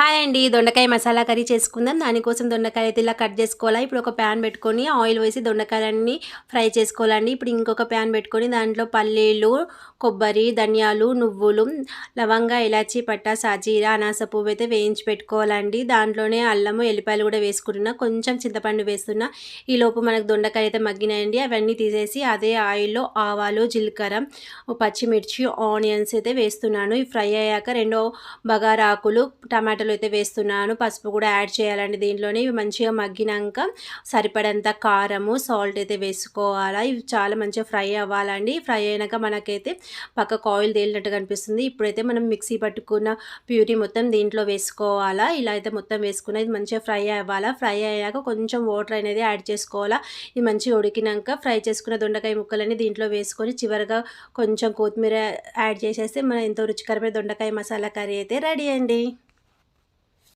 Hi అండి. దొండకాయ masala curry చేసుకుందాం. దానికోసం దొండకాయ అయితే ఇలా కట్ చేసుకోవాలా. ఇప్పుడు ఒక ప్యాన్ పెట్టుకొని ఆయిల్ వేసి దొండకాయలన్నీ ఫ్రై చేసుకోవాలండి. ఇప్పుడు ఇంకొక ప్యాన్ పెట్టుకొని దాంట్లో పల్లీలు కొబ్బరి ధనియాలు నువ్వులు లవంగా ఇలాచి పట్ట సాజీరా అనాస పువ్వు అయితే వేయించి పెట్టుకోవాలండి. దాంట్లోనే అల్లము ఎల్లిపాయలు కూడా వేసుకుంటున్నా. కొంచెం చింతపండు వేస్తున్నా. ఈ లోపు మనకు దొండకాయ అయితే మగ్గినాయండి. అవన్నీ తీసేసి అదే ఆయిల్లో ఆవాలు జీలకర్ర పచ్చిమిర్చి ఆనియన్స్ అయితే వేస్తున్నాను. ఫ్రై అయ్యాక రెండో బగారాకులు టమాటాలు అయితే వేస్తున్నాను. పసుపు కూడా యాడ్ చేయాలండి దీంట్లోనే. ఇవి మంచిగా మగ్గినాక సరిపడంత కారము సాల్ట్ అయితే వేసుకోవాలా. ఇవి చాలా మంచిగా ఫ్రై అవ్వాలండి. ఫ్రై అయినాక మనకైతే పక్క ఆయిల్ తేలినట్టు కనిపిస్తుంది ఇప్పుడైతే మనం మిక్సీ పట్టుకున్న ప్యూరీ మొత్తం దీంట్లో వేసుకోవాలా. ఇలా అయితే మొత్తం వేసుకున్న ఇది మంచిగా ఫ్రై అవ్వాలా. ఫ్రై అయ్యాక కొంచెం వాటర్ అనేది యాడ్ చేసుకోవాలా. ఇది మంచిగా ఉడికినాక ఫ్రై చేసుకున్న దొండకాయ ముక్కలని దీంట్లో వేసుకొని చివరిగా కొంచెం కొత్తిమీర యాడ్ చేసేస్తే మన ఎంతో రుచికరమైన దొండకాయ మసాలా కర్రీ అయితే రెడీ అండి.